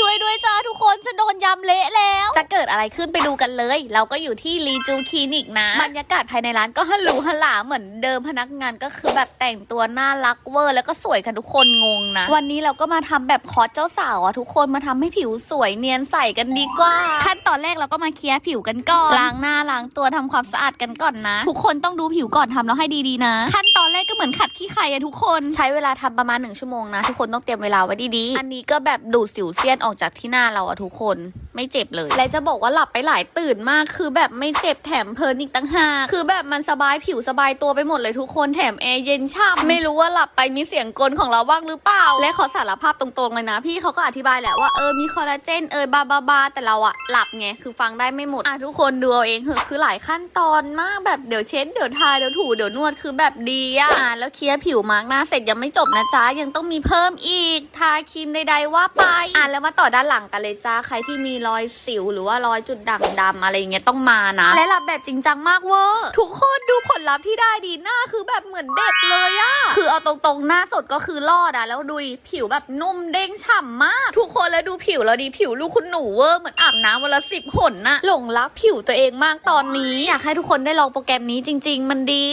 ช่วยด้วยจ้าทุกคนฉันโดนยำเละแล้ว จะเกิดอะไรขึ้นไปดูกันเลย เราก็อยู่ที่รีจูคลินิกนะ บรรยากาศภายในร้านก็ฮัลโหลฮัลหลาเหมือนเดิมพนักงานก็คือแบบแต่งตัวน่ารักเวอร์ แล้วก็สวยกันทุกคนงงนะ วันนี้เราก็มาทำแบบคอร์สเจ้าสาวอะทุกคนมาทำให้ผิวสวยเนียนใสกันดีกว่า ขั้นตอนแรกเราก็มาเคลียร์ผิวกันก่อนล้างหน้าล้างตัวทำความสะอาดกันก่อนนะ ทุกคนต้องดูผิวก่อนทำแล้วให้ดีๆนะ ขั้นตอนแรกก็เหมือนขัดขี้ใครอะทุกคนใช้เวลาทำประมาณหนึ่งชั่วโมงนะทุกคนต้องเตรียมเวลาไว้ดีๆอันนี้ก็แบบดูดสิวเซียนออกออกจากที่หน้าเราอะทุกคนไม่เจ็บเลย และจะบอกว่าหลับไปหลายตื่นมากคือแบบไม่เจ็บแถมเพลินอีกตั้งหากคือแบบมันสบายผิวสบายตัวไปหมดเลยทุกคนแถมแอร์เย็นช่ำไม่รู้ว่าหลับไปมีเสียงกลของเราบ้างหรือเปล่า และขอสารภาพตรงๆเลยนะ พี่เขาก็อธิบายแหละว่าเออมีคอลลาเจนเออบาบาบาแต่เราอะหลับไงคือฟังได้ไม่หมดอะทุกคนดูเอาเองเหอะคือหลายขั้นตอนมากแบบเดี๋ยวเช็ดเดี๋ยวทาเดี๋ยวถูเดี๋ยวนวดคือแบบดีอะอะแล้วเคลียร์ผิวมาร์กหน้าเสร็จยังไม่จบนะจ๊ะยังต้องมีเพิ่มอีกทาครีมใดๆว่าไปอะแล้วมาต่อด้านหลังกันเลยจ้าใครที่มีรอยสิวหรือว่ารอยจุดด่างดำอะไรอย่างเงี้ยต้องมานะ และหลับแบบจริงจังมากเวอร์ทุกคนดูผลลัพธ์ที่ได้ดีหน้าคือแบบเหมือนเด็กเลยอะคือเอาตรงๆหน้าสดก็คือรอดอะแล้วดูดิผิวแบบนุ่มเด้งฉ่ำมาก ทุกคนแล้วดูผิวเราดีผิวลูกคุณหนูเวอร์เหมือนอาบน้ำวันละสิบหนน่ะหลงรักผิวตัวเองมากตอนนี้ อยากให้ทุกคนได้ลองโปรแกรมนี้จริง ๆ มันดี